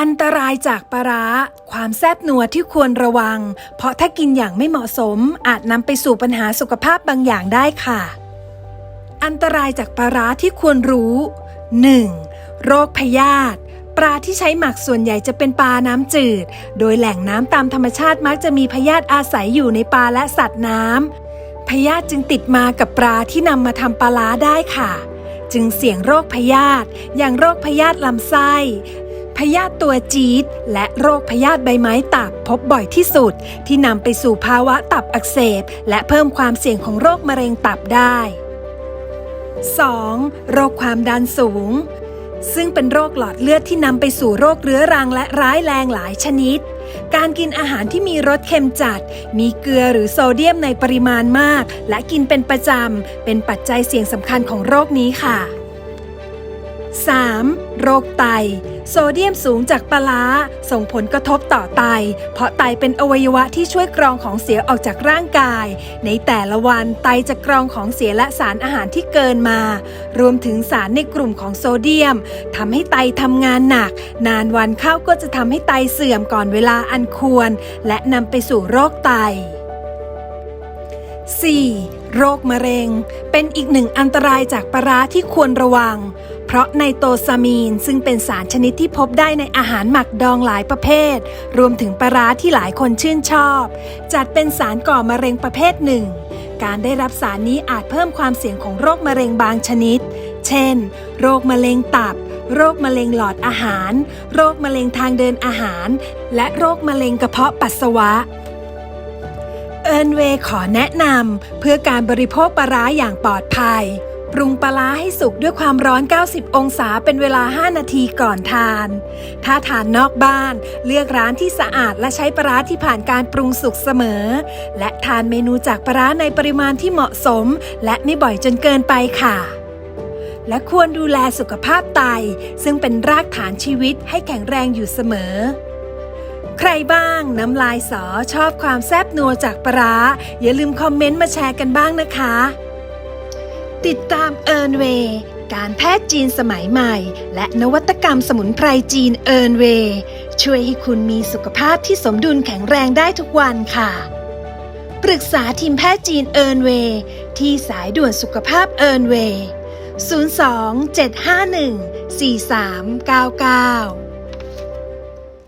อันตรายจากปลาร้า ความแซบนัวที่ควรระวัง เพราะถ้ากินอย่างไม่เหมาะสม อาจนำไปสู่ปัญหาสุขภาพบางอย่างได้ค่ะ อันตรายจากปลาร้าที่ควรรู้ 1. โรคพยาธิปลาที่ใช้หมักส่วนใหญ่จะเป็นปลาน้ำจืด โดยแหล่งน้ำตามธรรมชาติมักจะมีพยาธิอาศัยอยู่ในปลาและสัตว์น้ำพยาธิจึงติดมากับปลาที่นำมาทำปลาร้าได้ค่ะ จึงเสี่ยงโรคพยาธิอย่างโรคพยาธิลำไส้ พยาธิตัวจี๊ดและโรคพยาธิใบไม้ตับพบบ่อยที่สุด ที่นำไปสู่ภาวะตับอักเสบ และเพิ่มความเสี่ยงของโรคมะเร็งตับได้ 2. โรคความดันสูง ซึ่งเป็นโรคหลอดเลือดที่นำไปสู่โรคเรื้อรังและร้ายแรงหลายชนิด การกินอาหารที่มีรสเค็มจัด มีเกลือหรือโซเดียมในปริมาณมาก และกินเป็นประจำเป็นปัจจัยเสี่ยงสำคัญของโรคนี้ค่ะ 3. โรคไต โซเดียมสูงจากปลาส่งผลกระทบต่อไต เพราะไตเป็นอวัยวะที่ช่วยกรองของเสียออกจากร่างกาย ในแต่ละวันไตจะกรองของเสียและสารอาหารที่เกินมา รวมถึงสารในกลุ่มของโซเดียมทำให้ไตทำงานหนัก นานวันเข้าก็จะทำให้ไตเสื่อมก่อนเวลาอันควร และนำไปสู่โรคไต 4. โรคมะเร็ง เป็นอีกหนึ่งอันตรายจากปลาที่ควรระวัง เพราะไนโตซามีนซึ่งเป็นสารชนิดที่พบได้ในอาหารหมักดองหลายประเภท รวมถึงปลาร้าที่หลายคนชื่นชอบ จัดเป็นสารก่อมะเร็งประเภทหนึ่ง การได้รับสารนี้อาจเพิ่มความเสี่ยงของโรคมะเร็งบางชนิด เช่น โรคมะเร็งตับ โรคมะเร็งหลอดอาหาร โรคมะเร็งทางเดินอาหาร และโรคมะเร็งกระเพาะปัสสาวะเอิร์นเวย์ขอแนะนำเพื่อการบริโภคปลาร้าอย่างปลอดภัย ปรุงปลาให้สุกด้วยความร้อน 90 องศาเป็นเวลา 5 นาทีก่อนทาน ถ้าทานนอกบ้าน เลือกร้านที่สะอาดและใช้ปลาที่ผ่านการปรุงสุกเสมอ และทานเมนูจากปลาในปริมาณที่เหมาะสม และไม่บ่อยจนเกินไปค่ะ และควรดูแลสุขภาพไต ซึ่งเป็นรากฐานชีวิตให้แข็งแรงอยู่เสมอใครบ้างน้ำลายสอชอบความแซบนัวจากปลาอย่าลืมคอมเมนต์มาแชร์กันบ้างนะคะ ติดตามเอิร์นเวย์การแพทย์จีนสมัยใหม่ และนวัตกรรมสมุนไพรจีนเอิร์นเวย์ช่วยให้คุณมีสุขภาพที่สมดุลแข็งแรงได้ทุกวันค่ะ ปรึกษาทีมแพทย์จีนเอิร์นเวย์ที่สายด่วนสุขภาพเอิร์นเวย์ 02 751 4399